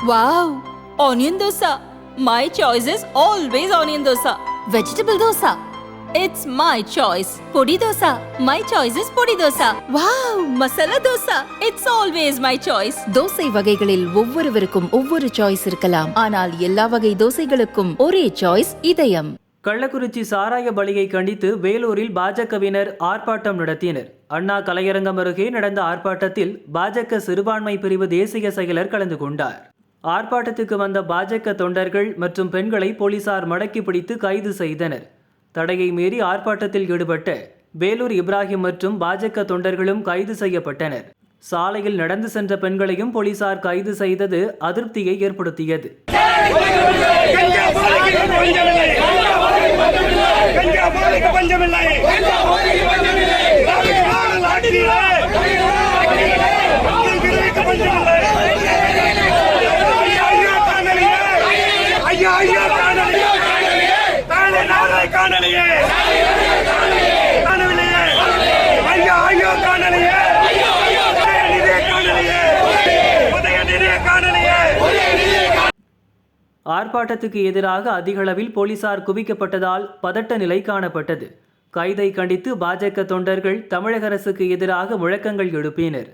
Wow! Onion dosa. My choice is always onion dosa. Vegetable dosa. It's my choice. Podi dosa. My choice is podi dosa. Wow! Masala dosa. It's always my choice. Dosa வகைகளில் ஒவ்வொருவருக்கும் ஒவ்வொரு choice இருக்கலாம் ஆனால் எல்லா வகை தோசைகளுக்கும் ஒரே choice இதயம் கள்ளக்குறிச்சி சாராய பலியை கண்டித்து வேலூரில் பாஜகவினர் ஆர்ப்பாட்டம் நடத்தினர் அண்ணா கலையரங்கம் அருகே நடந்த ஆர்ப்பாட்டத்தில் பாஜக சிறுபான்மை பிரிவு தேசிய செயலர் கலந்து கொண்டார் ஆர்ப்பாட்டத்துக்கு வந்த பாஜக தொண்டர்கள் மற்றும் பெண்களை போலீசார் மடக்கி பிடித்து கைது செய்தனர். தடையை மீறி ஆர்ப்பாட்டத்தில் ஈடுபட்ட வேலூர் இப்ராஹிம் மற்றும் பாஜக தொண்டர்களும் கைது செய்யப்பட்டனர். சாலையில் நடந்து சென்ற பெண்களையும் போலீசார் கைது செய்தது அதிருப்தியை ஏற்படுத்தியது. பஞ்சமில்லை கஞ்சா போதைக்கு பஞ்சமில்லை திராவிட மாடல் ஆட்சியிலே மக்கள் விடுவிக்க பஞ்சமில்லை ஐயா ஐயா காணலையே ஐயா ஐயா காணலையே தானே நாளை காணலையே. காணவில்லையே. ஐயா ஐயோ காணலையே. ஆர்ப்பாட்டத்துக்கு எதிராக அதிகளவில் போலீசார் குவிக்கப்பட்டதால் பதட்ட நிலை காணப்பட்டது. கைதை கண்டித்து பாஜக தொண்டர்கள் தமிழக அரசுக்கு எதிராக முழக்கங்கள் எழுப்பினர்.